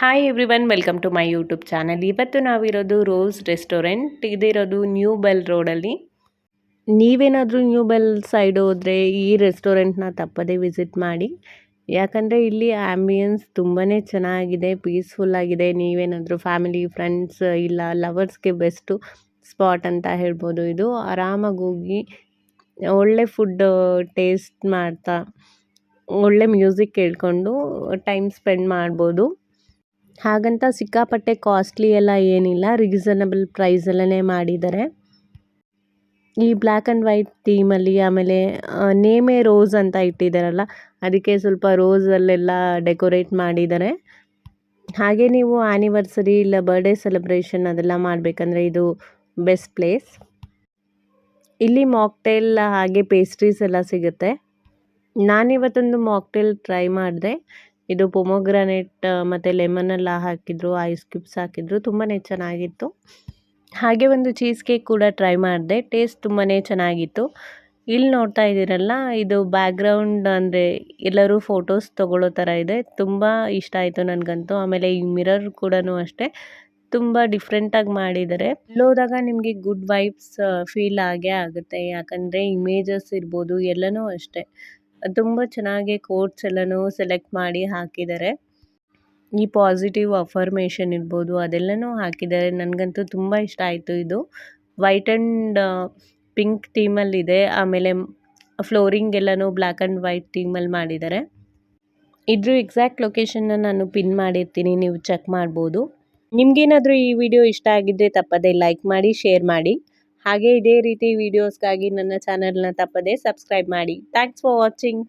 Hi everyone welcome to my YouTube channel ಇವತ್ತು ನಾವಿರೋದು rose restaurant ಇದಿರೋದು ನ್ಯೂ ಬೆಲ್ ರೋಡಲ್ಲಿ ನೀವೇನಾದರೂ ನ್ಯೂ ಬೆಲ್ ಸೈಡ್ ಹೋದರೆ ಈ ರೆಸ್ಟೋರೆಂಟ್ನ ತಪ್ಪದೇ ವಿಸಿಟ್ ಮಾಡಿ. ಯಾಕಂದರೆ ಇಲ್ಲಿ ಆ್ಯಂಬಿಯನ್ಸ್ ತುಂಬಾ ಚೆನ್ನಾಗಿದೆ ಪೀಸ್ಫುಲ್ ಆಗಿದೆ. ನೀವೇನಾದರೂ ಫ್ಯಾಮಿಲಿ ಫ್ರೆಂಡ್ಸ್ ಇಲ್ಲ ಲವರ್ಸ್ಗೆ ಬೆಸ್ಟು ಸ್ಪಾಟ್ ಅಂತ ಹೇಳ್ಬೋದು ಇದು. ಆರಾಮಾಗಿ ಹೋಗಿ ಒಳ್ಳೆ ಫುಡ್ ಟೇಸ್ಟ್ ಮಾಡ್ತಾ, ಒಳ್ಳೆ ಮ್ಯೂಸಿಕ್ ಕೇಳಿಕೊಂಡು ಟೈಮ್ ಸ್ಪೆಂಡ್ ಮಾಡ್ಬೋದು. ಹಾಗಂತ ಸಿಕ್ಕಾಪಟ್ಟೆ ಕಾಸ್ಟ್ಲಿ ಎಲ್ಲ ಏನಿಲ್ಲ ರೀಸನಬಲ್ ಪ್ರೈಸಲ್ಲೇ ಮಾಡಿದ್ದಾರೆ. ಈ ಬ್ಲ್ಯಾಕ್ ಆ್ಯಂಡ್ ವೈಟ್ ಥೀಮಲ್ಲಿ ಆಮೇಲೆ ನೇಮೇ ರೋಸ್ ಅಂತ ಇಟ್ಟಿದ್ದಾರಲ್ಲ, ಅದಕ್ಕೆ ಸ್ವಲ್ಪ ರೋಸಲ್ಲೆಲ್ಲ ಡೆಕೋರೇಟ್ ಮಾಡಿದ್ದಾರೆ. ಹಾಗೆ ನೀವು ಆ್ಯನಿವರ್ಸರಿ ಇಲ್ಲ ಬರ್ಡೇ ಸೆಲೆಬ್ರೇಷನ್ ಅದೆಲ್ಲ ಮಾಡಬೇಕಂದ್ರೆ ಇದು ಬೆಸ್ಟ್ ಪ್ಲೇಸ್ ಇಲ್ಲಿ ಮಾಕ್ಟೇಲ್ ಹಾಗೆ ಪೇಸ್ಟ್ರೀಸ್ ಎಲ್ಲ ಸಿಗುತ್ತೆ. ನಾನಿವತ್ತೊಂದು ಮಾಕ್ಟೇಲ್ ಟ್ರೈ ಮಾಡಿದೆ. ಇದು ಪೊಮೊಗ್ರಾನೇಟ್ ಮತ್ತು ಲೆಮನೆಲ್ಲ ಹಾಕಿದ್ರು, ಐಸ್ ಕ್ಯೂಬ್ಸ್ ಹಾಕಿದ್ರು ತುಂಬಾ ಚೆನ್ನಾಗಿತ್ತು. ಹಾಗೆ ಒಂದು ಚೀಸ್ ಕೇಕ್ ಕೂಡ ಟ್ರೈ ಮಾಡಿದೆ, ಟೇಸ್ಟ್ ತುಂಬಾ ಚೆನ್ನಾಗಿತ್ತು. ಇಲ್ಲಿ ನೋಡ್ತಾ ಇದ್ದೀರಲ್ಲ, ಇದು ಬ್ಯಾಕ್ಗ್ರೌಂಡ್ ಅಂದರೆ ಎಲ್ಲರೂ ಫೋಟೋಸ್ ತೊಗೊಳ್ಳೋ ಥರ ಇದೆ, ತುಂಬ ಇಷ್ಟ ಆಯಿತು ನನಗಂತೂ. ಆಮೇಲೆ ಈ ಮಿರರ್ ಕೂಡ ಅಷ್ಟೇ, ತುಂಬ ಡಿಫ್ರೆಂಟಾಗಿ ಮಾಡಿದ್ದಾರೆ ಹೋದಾಗ ನಿಮಗೆ ಗುಡ್ ವೈಬ್ಸ್ ಫೀಲ್ ಆಗೇ ಆಗುತ್ತೆ, ಯಾಕಂದರೆ ಇಮೇಜಸ್ ಇರ್ಬೋದು, ಎಲ್ಲನೂ ಅಷ್ಟೇ. ತುಂಬ ಚೆನ್ನಾಗಿ ಕೋಟ್ಸ್ ಎಲ್ಲನೂ ಸೆಲೆಕ್ಟ್ ಮಾಡಿ ಹಾಕಿದ್ದಾರೆ. ಈ ಪಾಸಿಟಿವ್ ಅಫರ್ಮೇಷನ್ ಇರ್ಬೋದು, ಅದೆಲ್ಲನೂ ಹಾಕಿದ್ದಾರೆ. ನನಗಂತೂ ತುಂಬ ಇಷ್ಟ ಆಯಿತು ಇದು. ವೈಟ್ ಆ್ಯಂಡ್ ಪಿಂಕ್ ಥೀಮಲ್ಲಿದೆ ಆಮೇಲೆ ಫ್ಲೋರಿಂಗ್ ಎಲ್ಲನೂ ಬ್ಲ್ಯಾಕ್ ಆ್ಯಂಡ್ ವೈಟ್ ಥೀಮಲ್ಲಿ ಮಾಡಿದ್ದಾರೆ. ಇದ್ರ ಎಕ್ಸಾಕ್ಟ್ ಲೊಕೇಶನ್ನ ನಾನು ಪಿನ್ ಮಾಡಿರ್ತೀನಿ, ನೀವು ಚೆಕ್ ಮಾಡ್ಬೋದು. ನಿಮಗೇನಾದರೂ ಈ ವಿಡಿಯೋ ಇಷ್ಟ ಆಗಿದ್ದರೆ ತಪ್ಪದೇ ಲೈಕ್ ಮಾಡಿ ಶೇರ್ ಮಾಡಿ. ಹಾಗೆ ಇದೇ ರೀತಿ ವಿಡಿಯೋಸ್ಗಾಗಿ ನನ್ನ ಚಾನಲ್ನ ತಪ್ಪದೇ ಸಬ್ಸ್ಕ್ರೈಬ್ ಮಾಡಿ. Thanks for watching